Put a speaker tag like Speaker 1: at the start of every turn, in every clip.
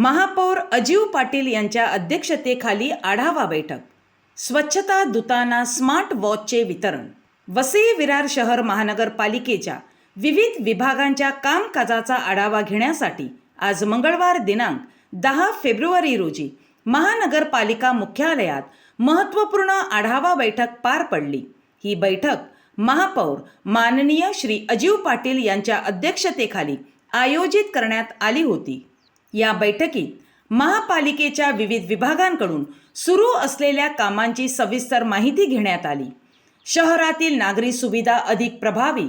Speaker 1: महापौर अजीव पाटील यांच्या अध्यक्षतेखाली आढावा बैठक. स्वच्छता दुताना स्मार्ट वॉचचे वितरण. वसई विरार शहर महानगरपालिकेच्या विविध विभागांच्या कामकाजाचा आढावा घेण्यासाठी आज मंगळवार दिनांक दहा फेब्रुवारी रोजी महानगरपालिका मुख्यालयात महत्त्वपूर्ण आढावा बैठक पार पडली. ही बैठक महापौर माननीय श्री अजीव पाटील यांच्या अध्यक्षतेखाली आयोजित करण्यात आली होती. या बैठकीत महापालिकेच्या विविध विभागांकडून सुरू असलेल्या कामांची सविस्तर माहिती घेण्यात आली. शहरातील नागरी सुविधा अधिक प्रभावी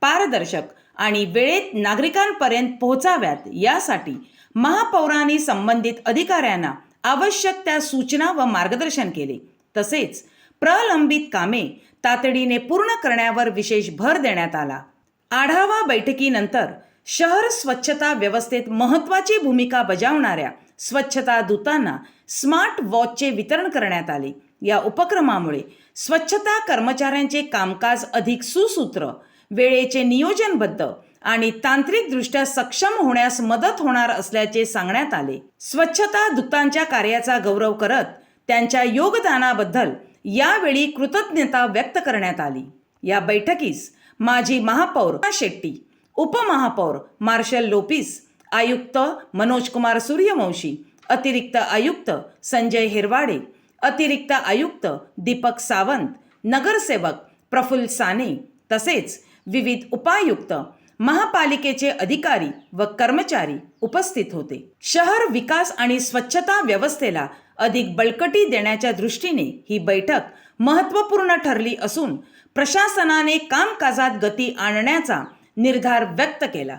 Speaker 1: पारदर्शक आणि वेळेत नागरिकांपर्यंत पोहोचाव्यात यासाठी महापौरांनी संबंधित अधिकाऱ्यांना आवश्यक त्या सूचना व मार्गदर्शन केले. तसेच प्रलंबित कामे तातडीने पूर्ण करण्यावर विशेष भर देण्यात आला. आढावा बैठकीनंतर शहर स्वच्छता व्यवस्थेत महत्त्वाची भूमिका बजावणाऱ्या स्वच्छता दूतांना स्मार्ट वॉचचे वितरण करण्यात आले. या उपक्रमामुळे स्वच्छता कर्मचाऱ्यांचे कामकाज अधिक सुसूत्र वेळेचे नियोजनबद्ध आणि तांत्रिकदृष्ट्या सक्षम होण्यास मदत होणार असल्याचे सांगण्यात आले. स्वच्छता दूतांच्या कार्याचा गौरव करत त्यांच्या योगदानाबद्दल यावेळी कृतज्ञता व्यक्त करण्यात आली. या बैठकीस माजी महापौर शेट्टी उपमहापौर मार्शल लोपिस आयुक्त मनोज कुमार सूर्यवंशी अतिरिक्त आयुक्त संजय हिरवाडे अतिरिक्त आयुक्त दीपक सावंत नगरसेवक प्रफुल्ल साने तसेच विविध उपायुक्त महापालिकेचे अधिकारी व कर्मचारी उपस्थित होते. शहर विकास आणि स्वच्छता व्यवस्थेला अधिक बळकटी देण्याच्या दृष्टीने ही बैठक महत्त्वपूर्ण ठरली असून प्रशासनाने कामकाजात गती आणण्याचा निर्धार व्यक्त केला.